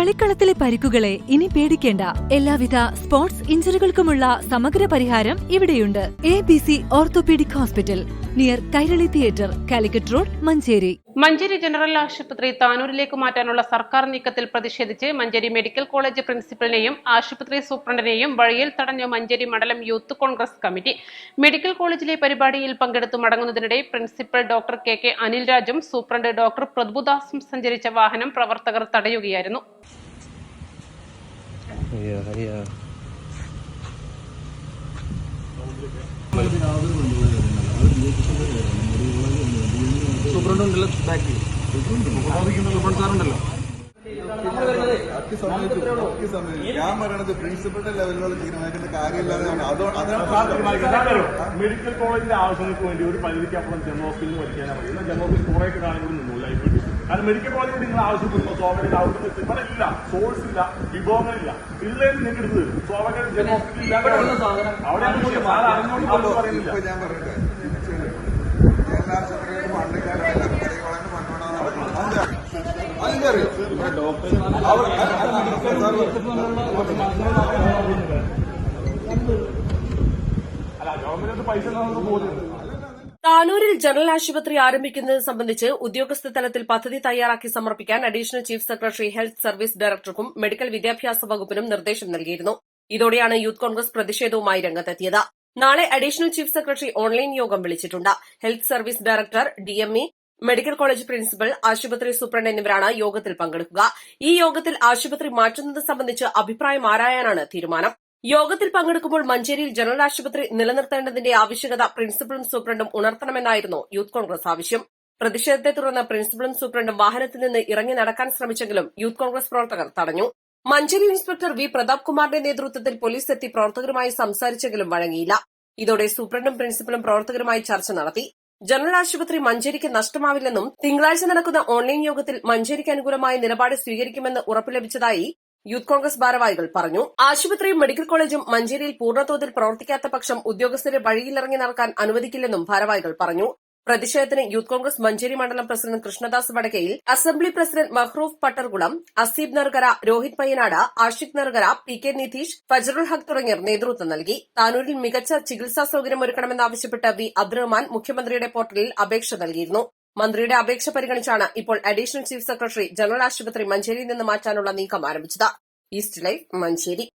കളിക്കളത്തിലെ പരിക്കുകളെ ഇനി പേടിക്കേണ്ട. എല്ലാവിധ സ്പോർട്സ് ഇഞ്ചറികൾക്കുമുള്ള സമഗ്ര പരിഹാരം ഇവിടെയുണ്ട്. A B C orthopaedic hospital. Near Kairali theatre Calicut road Manjeri Manjeri general ആശുപത്രി താനൂരിലേക്ക് മാറ്റാനുള്ള സർക്കാർ നീക്കത്തിൽ പ്രതിഷേധിച്ച് മഞ്ചേരി മെഡിക്കൽ കോളേജ് പ്രിൻസിപ്പലിനെയും ആശുപത്രി സൂപ്രണ്ടിനെയും വഴിയിൽ തടഞ്ഞ മഞ്ചേരി മണ്ഡലം യൂത്ത് കോൺഗ്രസ് കമ്മിറ്റി. മെഡിക്കൽ കോളേജിലെ പരിപാടിയിൽ പങ്കെടുത്തു മടങ്ങുന്നതിനിടെ പ്രിൻസിപ്പൽ ഡോക്ടർ കെ കെ അനിൽരാജും സൂപ്രണ്ട് ഡോക്ടർ പ്രഭുദാസും സഞ്ചരിച്ച വാഹനം പ്രവർത്തകർ തടയുകയായിരുന്നു. അയ്യോ അയ്യോ സൂപ്രണ്ട് ഉണ്ടല്ലോ ബാക്കിൽ. സൂപ്രണ്ട് സാറുണ്ടല്ലോ ബാക്കി സമയം ഞാൻ പറയണത് പ്രിൻസിപ്പലിന്റെ ലെവലിലുള്ള തീരുമാനിക്കേണ്ട കാര്യമില്ലാതെ അതോ- അതാണ് മെഡിക്കൽ കോളേജിന്റെ ആവശ്യങ്ങൾക്ക് വേണ്ടി ഒരു പരിധിക്കപ്പുറം ജനറൽ ഹോസ്പിറ്റലിൽ പഠിക്കാനാണ് പറയുന്നത്. എന്നാൽ ജനറൽ ഹോസ്പിറ്റൽ കുറെ കാലം കൂടി നിന്നു ലൈഫ് കാരണം മെഡിക്കൽ കോളേജിൽ നിങ്ങൾ ആവശ്യപ്പെടുമ്പോൾ സ്വാഭാവിക ഔട്ട്ലെറ്റ് ഇവിടെ ഇല്ല. സോഴ്സ് ഇല്ല. വിഭവങ്ങളില്ല ഇല്ലേന്ന് നിങ്ങൾക്ക് എടുത്ത് സ്വാഭാവിക ജനറൽ. സാർ അറിഞ്ഞുകൊണ്ട് പോലും പറയുന്നില്ല. പൈസ താനൂരിൽ ജനറൽ ആശുപത്രി ആരംഭിക്കുന്നത് സംബന്ധിച്ച് ഉദ്യോഗസ്ഥ തലത്തിൽ പദ്ധതി തയ്യാറാക്കി സമർപ്പിക്കാൻ additional chief secretary health service ഡയറക്ടർക്കും medical വിദ്യാഭ്യാസ വകുപ്പിനും നിർദ്ദേശം നൽകിയിരുന്നു. ഇതോടെയാണ് യൂത്ത് കോൺഗ്രസ് പ്രതിഷേധവുമായി രംഗത്തെത്തിയത്. നാളെ അഡീഷണൽ ചീഫ് സെക്രട്ടറി ഓൺലൈൻ യോഗം വിളിച്ചിട്ടുണ്ട്. Health service director DME medical college principal ആശുപത്രി സൂപ്രണ്ട് എന്നിവരാണ് യോഗത്തിൽ പങ്കെടുക്കുക. ഈ യോഗത്തിൽ ആശുപത്രി മാറ്റുന്നത് സംബന്ധിച്ച് അഭിപ്രായം ആരായാനാണ് തീരുമാനം? യോഗത്തിൽ പങ്കെടുക്കുമ്പോൾ മഞ്ചേരിയിൽ ജനറൽ ആശുപത്രി നിലനിർത്തേണ്ടതിന്റെ ആവശ്യകത പ്രിൻസിപ്പളും സൂപ്രണ്ടും ഉണർത്തണമെന്നായിരുന്നു യൂത്ത് കോൺഗ്രസ് ആവശ്യം. പ്രതിഷേധത്തെ തുടർന്ന് പ്രിൻസിപ്പളും സൂപ്രണ്ടും വാഹനത്തിൽ നിന്ന് ഇറങ്ങി നടക്കാൻ ശ്രമിച്ചെങ്കിലും യൂത്ത് കോൺഗ്രസ് പ്രവർത്തകർ തടഞ്ഞു. Manjeri inspector V. പ്രതാപ് കുമാറിന്റെ നേതൃത്വത്തിൽ പോലീസ് എത്തി പ്രവർത്തകരുമായി സംസാരിച്ചെങ്കിലും വഴങ്ങിയില്ല. ഇതോടെ സൂപ്രണ്ടും പ്രിൻസിപ്പലും പ്രവർത്തകരുമായി ചർച്ച നടത്തി. ജനറൽ ആശുപത്രി മഞ്ചേരിക്ക് നഷ്ടമാവില്ലെന്നും തിങ്കളാഴ്ച നടക്കുന്ന ഓൺലൈൻ യോഗത്തിൽ മഞ്ചേരിക്ക് അനുകൂലമായ നിലപാട് സ്വീകരിക്കുമെന്ന് ഉറപ്പു ലഭിച്ചതായി യൂത്ത് കോൺഗ്രസ് ഭാരവാഹികൾ പറഞ്ഞു. ആശുപത്രിയും മെഡിക്കൽ കോളേജും മഞ്ചേരിയിൽ പൂർണതോതിൽ പ്രവർത്തിക്കാത്ത പക്ഷം ഉദ്യോഗസ്ഥരെ വഴിയിലിറങ്ങി നടക്കാൻ അനുവദിക്കില്ലെന്നും ഭാരവാഹികൾ പറഞ്ഞു. പ്രതിഷേധത്തിന് യൂത്ത് കോൺഗ്രസ് മഞ്ചേരി മണ്ഡലം president Krishnadas Vadakayil assembly president Mahroof Pattarkulam Aseeb Nargara Rohith Payyanad Ashiq Nargara P K Nidheesh Fajarul Haq തുടങ്ങിയവർ നേതൃത്വം നൽകി. താനൂരിൽ മികച്ച ചികിത്സാ സൌകര്യം ഒരുക്കണമെന്നാവശ്യപ്പെട്ട് വി അബ്ദുറഹ്മാൻ മുഖ്യമന്ത്രിയുടെ പോർട്ടലിൽ അപേക്ഷ നൽകിയിരുന്നു. മന്ത്രിയുടെ അപേക്ഷ പരിഗണിച്ചാണ് ഇപ്പോൾ അഡീഷണൽ ചീഫ് സെക്രട്ടറി ജനറൽ ആശുപത്രി മഞ്ചേരിയിൽ നിന്ന് മാറ്റാനുള്ള നീക്കം ആരംഭിച്ചത്. East life Manjeri.